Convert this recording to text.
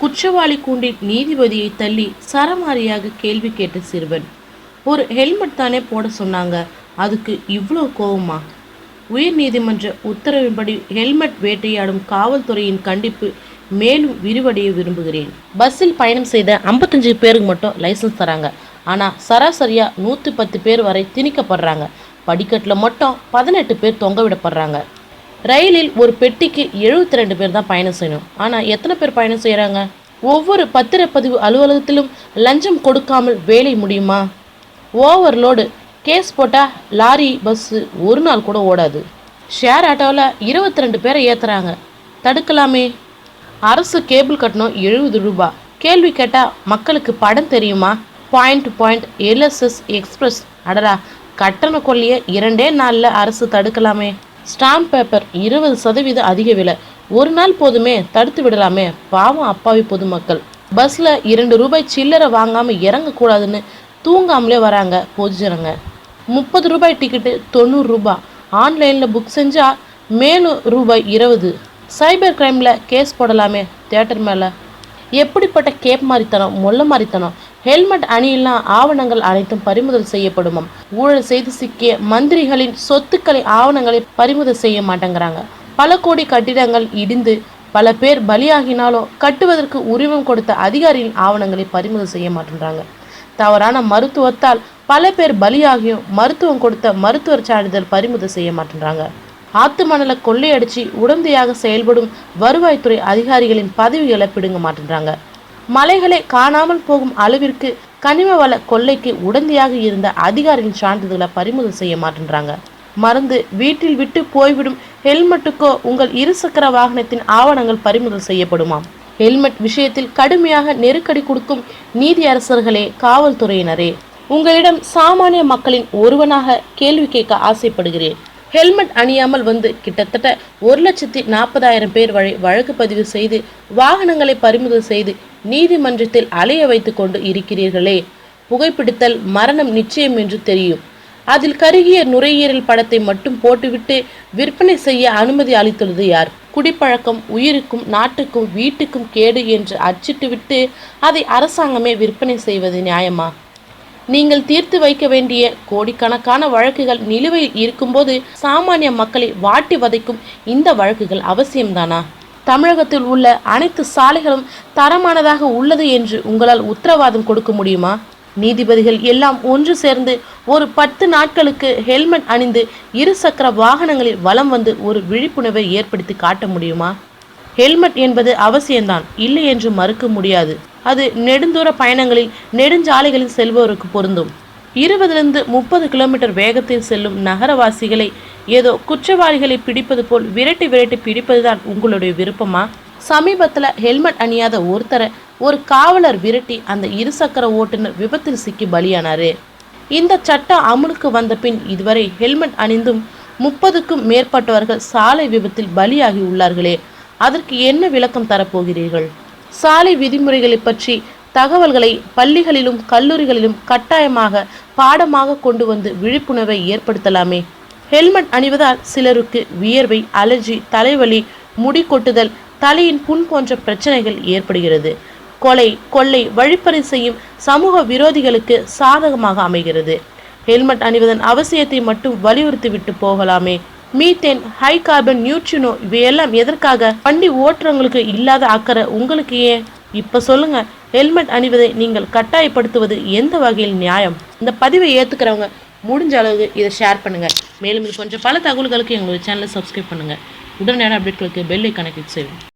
குற்றவாளி கூண்டில் நீதிபதியை தள்ளி சரமாரியாக கேள்வி கேட்ட சிறுவன். ஒரு ஹெல்மெட் தானே போட சொன்னாங்க. அதுக்கு இவ்வளோ கோவமா? உயர் நீதிமன்ற உத்தரவின்படி ஹெல்மெட் வேட்டையாடும் காவல்துறையின் கண்டிப்பு மேலும் விரிவடைய விரும்புகிறேன். பஸ்ஸில் பயணம் செய்த ஐம்பத்தஞ்சு பேருக்கு மட்டும் லைசன்ஸ் தராங்க. ஆனால் சராசரியாக நூற்றி பத்து பேர் வரை திணிக்கப்படுறாங்க. படிக்கட்டில் மட்டும் பதினெட்டு பேர் தொங்க விடப்படுறாங்க. ரயிலில் ஒரு பெட்டிக்கு 72 ரெண்டு பேர் தான் பயணம் செய்யணும். ஆனால் எத்தனை பேர் பயணம் செய்கிறாங்க ஒவ்வொரு பத்திரப்பதிவு அலுவலகத்திலும் லஞ்சம் கொடுக்காமல் வேலை முடியுமா? ஓவர்லோடு கேஸ் போட்டால் லாரி பஸ்ஸு ஒரு நாள் கூட ஓடாது. ஷேர் ஆட்டோவில் 22 ரெண்டு பேரை ஏற்றுறாங்க தடுக்கலாமே. அரசு கேபிள் கட்டணம் எழுபது ரூபா. கேள்வி கேட்டால் மக்களுக்கு படம் தெரியுமா? Point point LSS express. அடரா கட்டண கொள்ளையை இரண்டே நாளில் அரசு தடுக்கலாமே. ஸ்டாம்ப் பேப்பர் இருபது சதவீதம் அதிக விலை. ஒரு நாள் போதுமே தடுத்து விடலாமே. பாவம் அப்பாவி பொதுமக்கள். பஸ்ஸில் இரண்டு ரூபாய் சில்லறை வாங்காமல் இறங்கக்கூடாதுன்னு தூங்காமலே வராங்க பொதுஜனங்க முப்பது ரூபாய் டிக்கெட்டு தொண்ணூறு ரூபாய் ஆன்லைனில் புக் செஞ்சால் மேலும் ரூபாய் இருபது. சைபர் கிரைமில் கேஸ் போடலாமே தேட்டர் மேலே. எப்படிப்பட்ட கேப் மாறித்தனம் மொல்ல மாறித்தனம் ஹெல்மெட் அணியெல்லாம் ஆவணங்கள் அனைத்தும் பறிமுதல் செய்யப்படுமாம். ஊழல் செய்து சிக்கிய மந்திரிகளின் சொத்துக்களை ஆவணங்களை பறிமுதல் செய்ய மாட்டேங்கிறாங்க. பல கோடி கட்டிடங்கள் இடிந்து பல பேர் பலியாகினாலோ கட்டுவதற்கு உரிமம் கொடுத்த அதிகாரியின் ஆவணங்களை பறிமுதல் செய்ய மாட்டேன்றாங்க. தவறான மருத்துவத்தால் பல பேர் பலியாகியும் மருத்துவம் கொடுத்த மருத்துவர் சான்றிதழ் பறிமுதல் செய்ய மாட்டேன்றாங்க. ஆத்து மணலை கொள்ளையடிச்சு உடந்தையாக செயல்படும் வருவாய்த்துறை அதிகாரிகளின் பதவிகளை பிடுங்க மாட்டேன்றாங்க. மலைகளை காணாமல் போகும் அளவிற்கு கனிம வள கொள்ளைக்கு உடந்தையாக இருந்த அதிகாரியின் சான்றிதழை பறிமுதல் செய்ய மாட்டேன்றாங்க. மறந்து வீட்டில் விட்டு போய்விடும் ஹெல்மெட்டுக்கோ உங்கள் இருசக்கர வாகனத்தின் ஆவணங்கள் பறிமுதல் செய்யப்படுமாம். ஹெல்மெட் விஷயத்தில் கடுமையாக நெருக்கடி கொடுக்கும் நீதியரசர்களே காவல்துறையினரே உங்களிடம் சாமானிய மக்களின் ஒருவனாக கேள்வி கேட்க ஆசைப்படுகிறேன். ஹெல்மெட் அணியாமல் வந்து கிட்டத்தட்ட ஒரு லட்சத்தி நாற்பதாயிரம் பேர் வரை வழக்கு பதிவு செய்து வாகனங்களை பறிமுதல் செய்து நீதிமன்றத்தில் அலைய வைத்து கொண்டு இருக்கிறீர்களே. புகைப்பிடித்தல் மரணம் நிச்சயம் என்று தெரியும். அதில் கருகிய நுரையீரல் படத்தை மட்டும் போட்டுவிட்டு விற்பனை செய்ய அனுமதி அளித்துள்ளது யார்? குடிப்பழக்கம் உயிருக்கும் நாட்டுக்கும் வீட்டுக்கும் கேடு என்று அச்சிட்டுவிட்டு அதை அரசாங்கமே விற்பனை செய்வது நியாயமா? நீங்கள் தீர்த்து வைக்க வேண்டிய கோடிக்கணக்கான வழக்குகள் நிலுவையில் இருக்கும்போது சாமானிய மக்களை வாட்டி வதைக்கும் இந்த வழக்குகள் அவசியம்தானா? தமிழகத்தில் உள்ள அனைத்து சாலைகளும் தரமானதாக உள்ளது என்று உங்களால் உத்தரவாதம் கொடுக்க முடியுமா? நீதிபதிகள் எல்லாம் ஒன்று சேர்ந்து ஒரு பத்து நாட்களுக்கு ஹெல்மெட் அணிந்து இருசக்கர வாகனங்களில் வலம் வந்து ஒரு விழிப்புணர்வை ஏற்படுத்தி காட்ட முடியுமா? ஹெல்மெட் என்பது அவசியம்தான் இல்லை என்று மறுக்க முடியாது. அது நெடுந்தூர பயணங்களில் நெடுஞ்சாலைகளில் செல்பவருக்கு பொருந்தும். இருபதிலிருந்து முப்பது கிலோமீட்டர் வேகத்தில் செல்லும் நகரவாசிகளை ஏதோ குற்றவாளிகளை பிடிப்பது போல் விரட்டி விரட்டி பிடிப்பதுதான் உங்களுடைய விருப்பமா? சமீபத்தில் ஹெல்மெட் அணியாத ஒருத்தரை ஒரு காவலர் விரட்டி அந்த இருசக்கர ஓட்டுநர் விபத்தில் சிக்கி பலியானாரு. இந்த சட்டம் அமலுக்கு வந்த பின் இதுவரை ஹெல்மெட் அணிந்தும் முப்பதுக்கும் மேற்பட்டவர்கள் சாலை விபத்தில் பலியாகி உள்ளார்களே அதற்கு என்ன விளக்கம் தரப்போகிறீர்கள்? சாலை விதிமுறைகளை பற்றி தகவல்களை பள்ளிகளிலும் கல்லூரிகளிலும் கட்டாயமாக பாடமாக கொண்டு வந்து விழிப்புணர்வை ஏற்படுத்தலாமே. ஹெல்மெட் அணிவதால் சிலருக்கு வியர்வை அலர்ஜி தலைவலி முடி கொட்டுதல் தலையின் புண் போன்ற பிரச்சனைகள் ஏற்படுகிறது. கொலை கொள்ளை வழிப்பறி செய்யும் சமூக விரோதிகளுக்கு சாதகமாக அமைகிறது. ஹெல்மெட் அணிவதன் அவசியத்தை மட்டும் வலியுறுத்தி விட்டு போகலாமே. மீத்தேன் ஹை கார்பன் நியூட்ரினோ இவையெல்லாம் எதற்காக? வண்டி ஓட்டுறவங்களுக்கு இல்லாத அக்கறை உங்களுக்கு ஏன்? இப்ப சொல்லுங்க ஹெல்மெட் அணிவதை நீங்கள் கட்டாயப்படுத்துவது எந்த வகையில் நியாயம்? இந்த பதிவை ஏத்துக்கிறவங்க முடிஞ்ச அளவுக்கு இதை ஷேர் பண்ணுங்க. மேலும் இது கொஞ்சம் பல தகவல்களுக்கு எங்களுடைய சேனலை சப்ஸ்கிரைப் பண்ணுங்க. உடனடியான அப்டேட்களுக்கு பெல்லை ஐக்கானை செய்வோம் செய்யும்